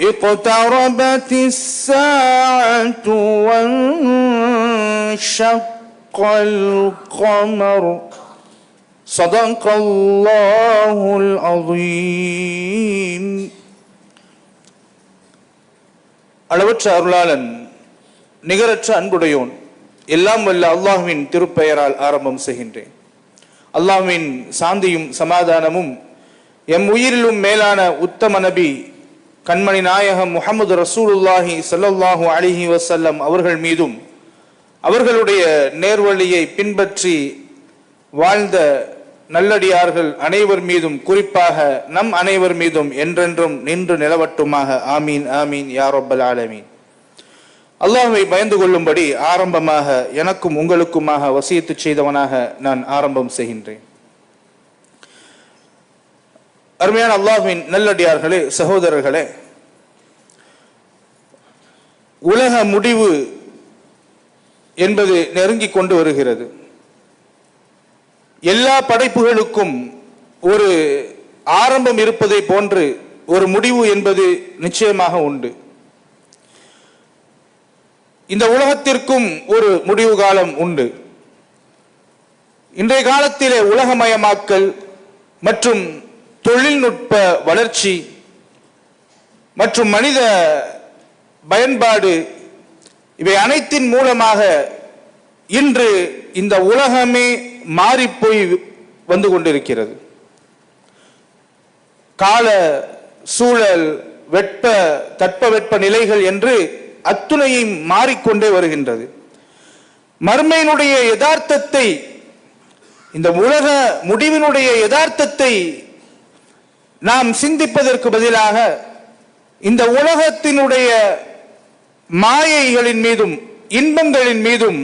اقتربت الساعة وانشق القمر صدق الله العظيم அளவற்ற அருளாளன் நிகரற்ற அன்புடையோன் எல்லாம் வல்ல அல்லாஹ்வின் திருப்பெயரால் ஆரம்பம் செய்கின்றேன் அல்லாஹ்வின் சாந்தியும் சமாதானமும் எம் உயிரிலும் மேலான உத்தம நபி கண்மணி நாயகம் முகமது ரசூலுல்லாஹி ஸல்லல்லாஹு அலிஹி வசல்லம் அவர்கள் மீதும் அவர்களுடைய நேர்வழியை பின்பற்றி வாழ்ந்த நல்லடியார்கள் அனைவர் மீதும் குறிப்பாக நம் அனைவர் மீதும் என்றென்றும் நின்று நிலவட்டுமாக. ஆமீன் ஆமீன் யாரொப்பல் ஆலமீன். அல்லாஹ்வை பயந்து கொள்ளும்படி ஆரம்பமாக எனக்கும் உங்களுக்குமாக வசியத்து செய்தவனாக நான் ஆரம்பம் செய்கின்றேன். அருமையான அல்லாஹ்வின் நல்லடியார்களே சகோதரர்களே உலக முடிவு என்பது நெருங்கி கொண்டு வருகிறது. எல்லா படைப்புகளுக்கும் ஒரு ஆரம்பம் இருப்பதை போன்று ஒரு முடிவு என்பது நிச்சயமாக உண்டு. இந்த உலகத்திற்கும் ஒரு முடிவு காலம் உண்டு. இன்றைய காலத்திலே உலகமயமாக்கல் மற்றும் தொழில்நுட்ப வளர்ச்சி மற்றும் மனித பயன்பாடு இவை அனைத்தின் மூலமாக இன்று இந்த உலகமே மாறிப்போய் வந்து கொண்டிருக்கிறது. கால சூழல் வெப்ப தட்பவெப்ப நிலைகள் என்று அத்துணையை மாறிக்கொண்டே வருகின்றது. மர்மையினுடைய யதார்த்தத்தை இந்த உலக முடிவினுடைய யதார்த்தத்தை நாம் சிந்திப்பதற்கு பதிலாக இந்த உலகத்தினுடைய மாயைகளின் மீதும் இன்பங்களின் மீதும்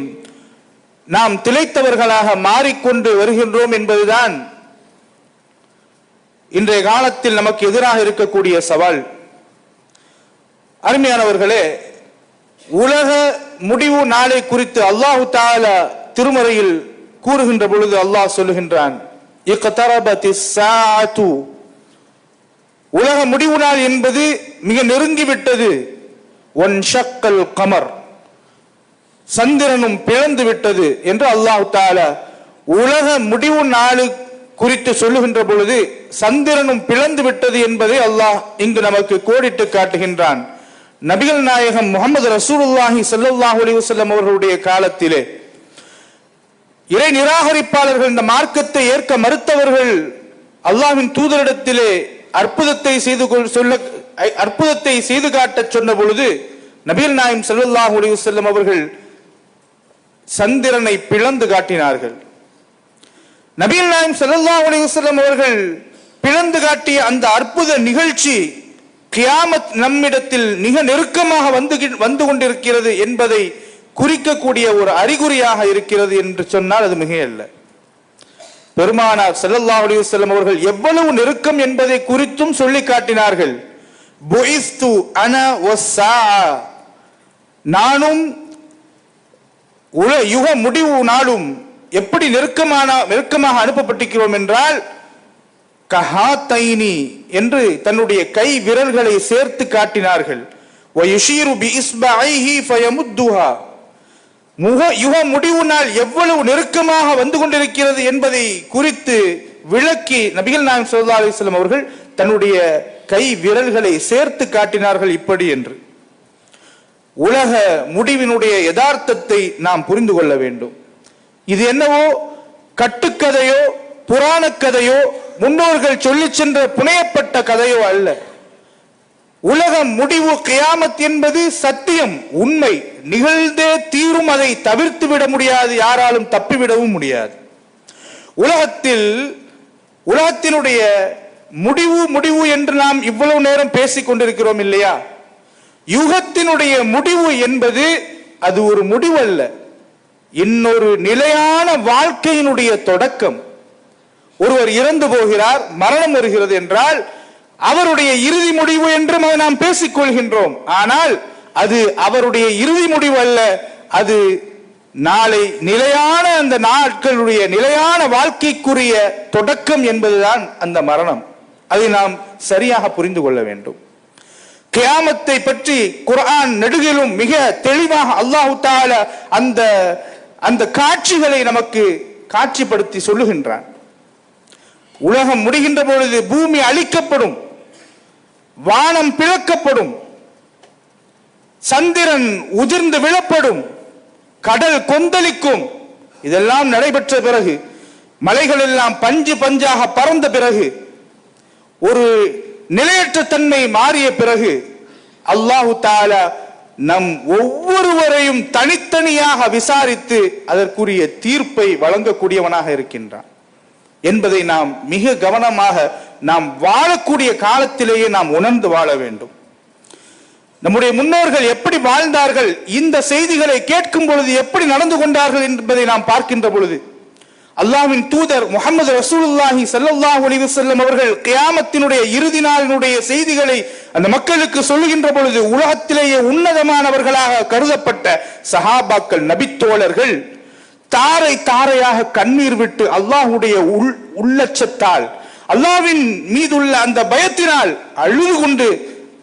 நாம் திளைத்தவர்களாக மாறிக்கொண்டு வருகின்றோம் என்பதுதான் இன்றைய காலத்தில் நமக்கு எதிராக இருக்கக்கூடிய சவால். அருமையானவர்களே உலக முடிவு நாளை குறித்து அல்லாஹு தால திருமறையில் கூறுகின்ற பொழுது அல்லாஹ் சொல்லுகின்றான் உலக முடிவு நாள் என்பது மிக நெருங்கிவிட்டது. ஒன் ஷக்கல் கமர். சந்திரனும் பிளந்து விட்டது என்று அல்லாஹ் தால உலக முடிவு நாளு குறித்து சொல்லுகின்ற பொழுது சந்திரனும் பிளந்து விட்டது என்பதை அல்லாஹ் இங்கு நமக்கு கோடிட்டு காட்டுகின்றான். நபிகள் நாயகம் முகமது ரசூலுல்லாஹி ஸல்லல்லாஹு அலிவசல்லம் அவர்களுடைய காலத்திலே இறை நிராகரிப்பாளர்கள் இந்த மார்க்கத்தை ஏற்க மறுத்தவர்கள் அல்லாஹின் தூதரிடத்திலே அற்புதத்தை செய்து கொள் சொல்ல அற்புதத்தை செய்து காட்டச் சொன்ன பொழுது நபீல் நாயம் ஸல்லல்லாஹு அலைஹி அவர்கள் சந்திரனை பிளந்து காட்டினார்கள். நபீல் நாயம் ஸல்லல்லாஹு அலைஹி வஸல்லம் அவர்கள் பிளந்து காட்டிய அந்த அற்புத நிகழ்ச்சி கியாமத் நம்மிடத்தில் மிக நெருக்கமாக வந்து வந்து கொண்டிருக்கிறது என்பதை குறிக்கக்கூடிய ஒரு அறிகுறியாக இருக்கிறது என்று சொன்னால் அது மிகையல்ல. பெருமானார் செல்லல்லா அலிவசல்லம் அவர்கள் எவ்வளவு நெருக்கம் என்பதை குறித்தும் சொல்லி காட்டினார்கள். நானும் உல யுக முடிவு நாளும் எப்படி நெருக்கமான நெருக்கமாக அனுப்பப்பட்டிருக்கிறோம் என்றால் கஹாத்தைனி என்று தன்னுடைய கை விரல்களை சேர்த்து காட்டினார்கள். முக யுக முடிவு நாள் எவ்வளவு நெருக்கமாக வந்து கொண்டிருக்கிறது என்பதை குறித்து விளக்கி நபிகள் நாயம் ஸல்லல்லாஹு அலைஹி அவர்கள் தன்னுடைய கை விரல்களை சேர்த்து காட்டினார்கள் இப்படி என்று. உலக முடிவினுடைய யதார்த்தத்தை நாம் புரிந்து கொள்ள வேண்டும். இது என்னவோ கட்டுக்கதையோ புராண கதையோ முன்னோர்கள் சொல்லி சென்ற புனையப்பட்ட கதையோ அல்ல. உலக முடிவு கியாமத் என்பது சத்தியம் உண்மை. நிகழ்ந்தே தீரும் அதை தவிர்த்து விட முடியாது யாராலும் தப்பிவிடவும் முடியாது. உலகத்தில் உலகத்தினுடைய முடிவு முடிவு என்று நாம் இவ்வளவு நேரம் பேசிக் கொண்டிருக்கிறோம் இல்லையா? யுகத்தினுடைய முடிவு என்பது அது ஒரு முடிவல்ல. இன்னொரு நிலையான வாழ்க்கையினுடைய தொடக்கம். ஒருவர் இறந்து போகிறார் மரணம் வருகிறது என்றால் அவருடைய இறுதி முடிவு என்றும் அதை நாம் பேசிக் கொள்கின்றோம். ஆனால் அது அவருடைய இறுதி முடிவு அல்ல. அது நாளை நிலையான அந்த நாட்களுடைய நிலையான வாழ்க்கைக்குரிய தொடக்கம் என்பதுதான் அந்த மரணம். அதை நாம் சரியாக புரிந்து கொள்ள வேண்டும். கியாமத்தை பற்றி குர்ஆன் நெடுகிலும் மிக தெளிவாக அல்லாஹு தால அந்த அந்த காட்சிகளை நமக்கு காட்சிப்படுத்தி சொல்லுகின்றான். உலகம் முடிகின்ற பொழுது பூமி அழிக்கப்படும். வானம் பிளக்கப்படும். சந்திரன் உதிர்ந்து விழப்படும். கடல் கொந்தளிக்கும். இதெல்லாம் நடைபெற்ற பிறகு மலைகள் எல்லாம் பஞ்சு பஞ்சாக பறந்த பிறகு ஒரு நிலையற்ற தன்மை மாறிய பிறகு அல்லாஹு தால நம் ஒவ்வொருவரையும் தனித்தனியாக விசாரித்து அதற்குரிய தீர்ப்பை வழங்கக்கூடியவனாக இருக்கின்றான். என்பதை நாம் மிக கவனமாக நாம் வாழக்கூடிய காலத்திலேயே நாம் உணர்ந்து வாழ வேண்டும். நம்முடைய முன்னோர்கள் எப்படி வாழ்ந்தார்கள் இந்த செய்திகளை கேட்கும் பொழுது எப்படி நடந்து கொண்டார்கள் என்பதை நாம் பார்க்கின்ற பொழுது அல்லாஹ்வின் தூதர் முகமது ரசூலுல்லாஹி ஸல்லல்லாஹு ஒளிவு செல்லும் அவர்கள் கியாமத்தினுடைய இறுதி நாளினுடைய செய்திகளை அந்த மக்களுக்கு சொல்லுகின்ற பொழுது உலகத்திலேயே உன்னதமானவர்களாக கருதப்பட்ட சஹாபாக்கள் நபித்தோழர்கள் தாரை தாரையாக கண்ணீர் விட்டு அல்லாஹ்வுடைய உள் உள்ளச்சத்தால் அல்லாஹ்வின் மீதுள்ள அந்த பயத்தினால் அழுது கொண்டு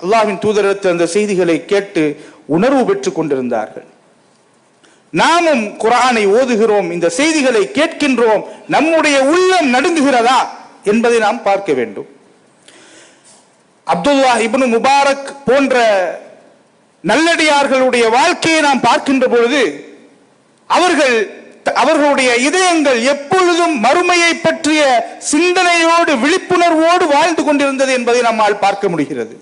அல்லாவின் தூதரத்து அந்த செய்திகளை கேட்டு உணர்வு பெற்றுக் கொண்டிருந்தார்கள். நாமும் குரானை ஓதுகிறோம் இந்த செய்திகளை கேட்கின்றோம் நம்முடைய உள்ளம் நடுங்குகிறதா என்பதை நாம் பார்க்க வேண்டும். அப்துல்லா இப்னு முபாரக் போன்ற நல்லடியார்களுடைய வாழ்க்கையை நாம் பார்க்கின்ற பொழுது அவர்கள் அவர்களுடைய இதயங்கள் எப்பொழுதும் மறுமையை பற்றிய சிந்தனையோடு விழிப்புணர்வோடு வாழ்ந்து கொண்டிருந்தது என்பதை நம்மால் பார்க்க முடிகிறது.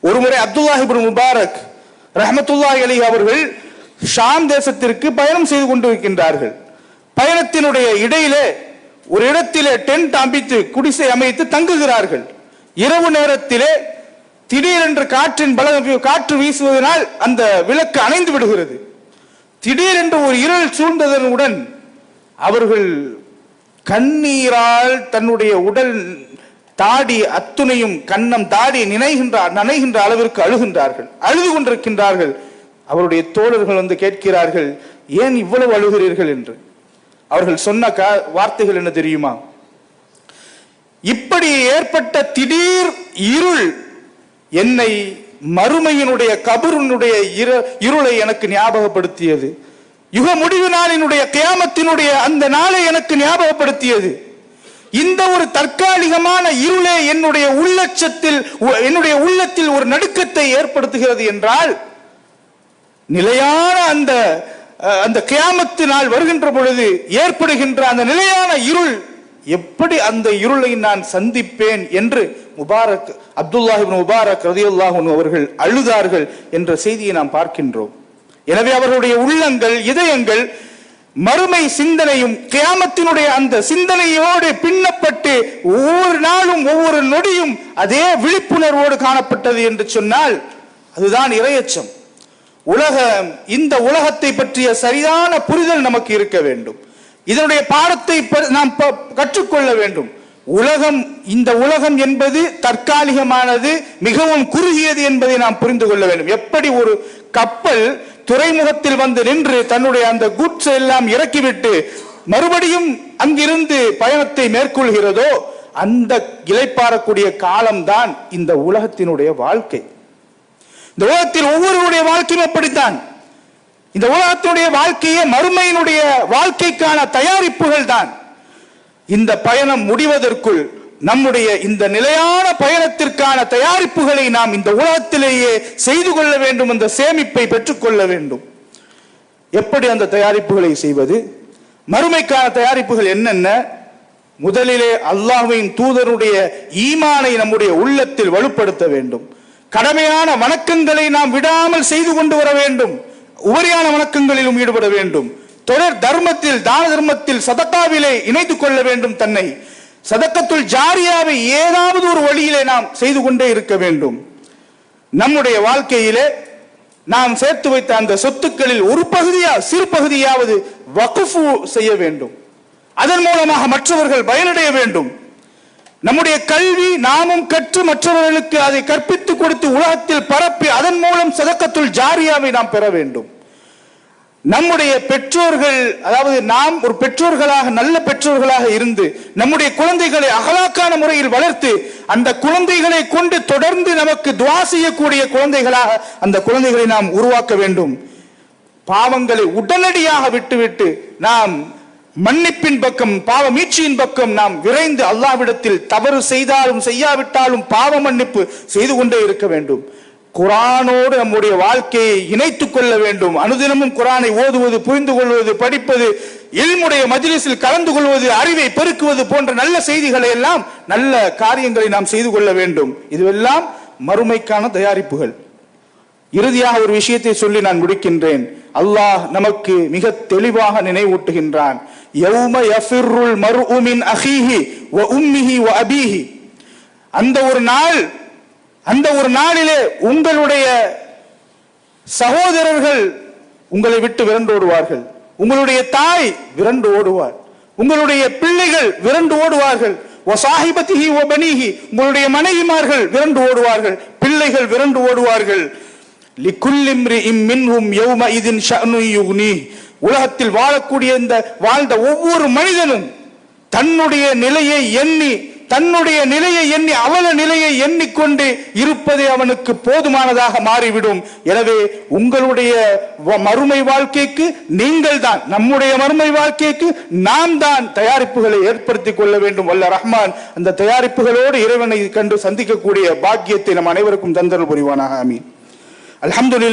ஒருமுறை அப்துல்லா முபாரக் ரஹமத்துல்லாஹி அலி அவர்கள் ஷாம் தேசத்திற்கு பயணம் செய்து கொண்டிருக்கின்றார்கள் பயணத்தினுடைய இடையிலே ஒரு இடத்திலே டென்ட் அமைத்து குடிசை அமைத்து தங்குகிறார்கள். இரவு நேரத்திலே திடீரென்று காற்றின் பல காற்று வீசுவதனால் அந்த விளக்கு அணைந்து விடுகிறது. திடீரென்று ஒரு இருள் சூழ்ந்ததனுடன் அவர்கள் கண்ணீரால் தன்னுடைய உடல் தாடி அத்துணையும் கண்ணம் தாடி நினைகின்ற நனைகின்ற அளவிற்கு அழுகின்றார்கள். அழுது கொண்டிருக்கின்றார்கள். அவருடைய தோழர்கள் வந்து கேட்கிறார்கள் ஏன் இவ்வளவு அழுகிறீர்கள்? என்று. அவர்கள் சொன்ன வார்த்தைகள் என்ன தெரியுமா? இப்படி ஏற்பட்ட திடீர் இருள் என்னை மறுமையினுடைய கபருனுடைய இரு- இருளை எனக்கு ஞாபகப்படுத்தியது. யுக முடிவு நாளினுடைய கியாமத்தினுடைய அந்த நாளை எனக்கு ஞாபகப்படுத்தியது. இந்த ஒரு தற்காலிகமான இருளே என்னுடைய உள்ளச்சத்தில் உ- என்னுடைய உள்ளத்தில் ஒரு நடுக்கத்தை ஏற்படுத்துகிறது என்றால் நிலையான அந்த அந்த கியாமத்து நாள் வருகின்ற பொழுது ஏற்படுகின்ற அந்த நிலையான இருள் எப்படி அந்த இருளை நான் சந்திப்பேன் என்று முபாரக் அப்துல்லாஹிபின் முபாரக் ரதியுல்லாஹு அவர்கள் அழுதார்கள் என்ற செய்தியை நாம் பார்க்கின்றோம். எனவே அவர்களுடைய உள்ளங்கள் இதயங்கள் மறுமை சிந்தனையும் கியாமத்தினுடைய அந்த சிந்தனையோடு பின்னப்பட்டு ஒவ்வொரு நாளும் ஒவ்வொரு நொடியும் அதே விழிப்புணர்வோடு காணப்பட்டது என்று சொன்னால் அதுதான் இரையச்சம். உலகம் இந்த உலகத்தை பற்றிய சரியான புரிதல் நமக்கு இருக்க வேண்டும். இதனுடைய பாடத்தை நாம் கற்றுக்கொள்ள வேண்டும். உலகம் இந்த உலகம் என்பது தற்காலிகமானது மிகவும் குறுகியது என்பதை நாம் புரிந்து கொள்ள வேண்டும். எப்படி ஒரு கப்பல் துறைமுகத்தில் வந்து நின்று தன்னுடைய அந்த குட்ஸ் எல்லாம் இறக்கிவிட்டு மறுபடியும் அங்கிருந்து பயணத்தை மேற்கொள்கிறதோ அந்த இலைப்பாறக்கூடிய காலம்தான் இந்த உலகத்தினுடைய வாழ்க்கை. இந்த உலகத்தில் ஒவ்வொருவருடைய வாழ்க்கையும் அப்படித்தான். இந்த உலகத்தினுடைய வாழ்க்கையே மறுமையினுடைய வாழ்க்கைக்கான தயாரிப்புகள் தான் இந்த பயணம் முடிவதற்குள் நம்முடைய இந்த நிலையான பயணத்திற்கான தயாரிப்புகளை நாம் இந்த உலகத்திலேயே செய்து கொள்ள வேண்டும் அந்த சேமிப்பை பெற்றுக்கொள்ள வேண்டும். எப்படி அந்த தயாரிப்புகளை செய்வது? மறுமைக்கான தயாரிப்புகள் என்னென்ன? முதலிலே அல்லாஹுவின் தூதருடைய ஈமானை நம்முடைய உள்ளத்தில் வலுப்படுத்த வேண்டும். கடமையான வணக்கங்களை நாம் விடாமல் செய்து கொண்டு வர வேண்டும். உபரியான வணக்கங்களிலும் ஈடுபட வேண்டும். தொடர் தர்மத்தில் தான தர்மத்தில் சதக்காவிலே இணைத்துக் கொள்ள வேண்டும் தன்னை. சதக்கத்துள் ஜாரியாவை ஏதாவது ஒரு வழியிலே நாம் செய்து கொண்டே இருக்க வேண்டும். நம்முடைய வாழ்க்கையிலே நாம் சேர்த்து வைத்த அந்த சொத்துக்களில் ஒரு பகுதியா சிறு பகுதியாவது வகுஃபு செய்ய வேண்டும். அதன் மூலமாக மற்றவர்கள் பயனடைய வேண்டும். நம்முடைய கல்வி நாமும் கற்று மற்றவர்களுக்கு அதை கற்பித்துக் கொடுத்து உலகத்தில் பரப்பி அதன் மூலம் சதக்கத்துள் ஜாரியாவை நாம் பெற வேண்டும். நம்முடைய பெற்றோர்கள் அதாவது நாம் ஒரு பெற்றோர்களாக நல்ல பெற்றோர்களாக இருந்து நம்முடைய குழந்தைகளை அகலாக்கான முறையில் வளர்த்து அந்த குழந்தைகளை கொண்டு தொடர்ந்து நமக்கு துவா செய்யக்கூடிய குழந்தைகளாக அந்த குழந்தைகளை நாம் உருவாக்க வேண்டும். பாவங்களை உடனடியாக விட்டுவிட்டு நாம் மன்னிப்பின் பக்கம் பாவ மீட்சியின் பக்கம் நாம் விரைந்து அல்லாவிடத்தில் தவறு செய்தாலும் செய்யாவிட்டாலும் பாவ மன்னிப்பு செய்து கொண்டே இருக்க வேண்டும். குரானோடு நம்முடைய வாழ்க்கையை இணைத்துக் கொள்ள வேண்டும். அனுதினமும் குரானை ஓதுவது புரிந்து கொள்வது படிப்பது இல்முடைய மஜ்லிஸில் கலந்து கொள்வது அறிவை பெருக்குவது போன்ற நல்ல செய்திகளை எல்லாம் நல்ல காரியங்களை நாம் செய்து கொள்ள வேண்டும். இதுவெல்லாம் மறுமைக்கான தயாரிப்புகள். இறுதியாக ஒரு விஷயத்தை சொல்லி நான் முடிக்கின்றேன். அல்லாஹ் நமக்கு மிக தெளிவாக நினைவூட்டுகின்றான். வ உம்மிஹி வ அபீஹி. அந்த ஒரு நாள் அந்த ஒரு நாளிலே உங்களுடைய சகோதரர்கள் உங்களை விட்டு விரண்டு ஓடுவார்கள். உங்களுடைய தாய் விரண்டு ஓடுவார் உங்களுடைய பிள்ளைகள் விரண்டு ஓடுவார்கள். சாஹிபத்திஹி ஓ பனிஹி உங்களுடைய மனைவிமார்கள் விரண்டு ஓடுவார்கள். பிள்ளைகள் விரண்டு ஓடுவார்கள். லிக்குல்லிம்ரி இம் மின்ஹும் யௌம இதின் ஷனு யுக்னி உலகத்தில் வாழக்கூடிய இந்த வாழ்ந்த ஒவ்வொரு மனிதனும் தன்னுடைய நிலையை எண்ணி தன்னுடைய நிலையை எண்ணி அவல நிலையை எண்ணிக்கொண்டு இருப்பதே அவனுக்கு போதுமானதாக மாறிவிடும். எனவே உங்களுடைய வ- மறுமை வாழ்க்கைக்கு நீங்கள் தான் நம்முடைய மறுமை வாழ்க்கைக்கு நாம் தான் தயாரிப்புகளை ஏற்படுத்திக் கொள்ள வேண்டும். வல்ல ரஹ்மான் அந்த தயாரிப்புகளோடு இறைவனை கண்டு சந்திக்கக்கூடிய பாக்கியத்தை நம் அனைவருக்கும் தந்தல் புரிவானாக. அமீன் அல்ஹம்துலில்லாஹ்.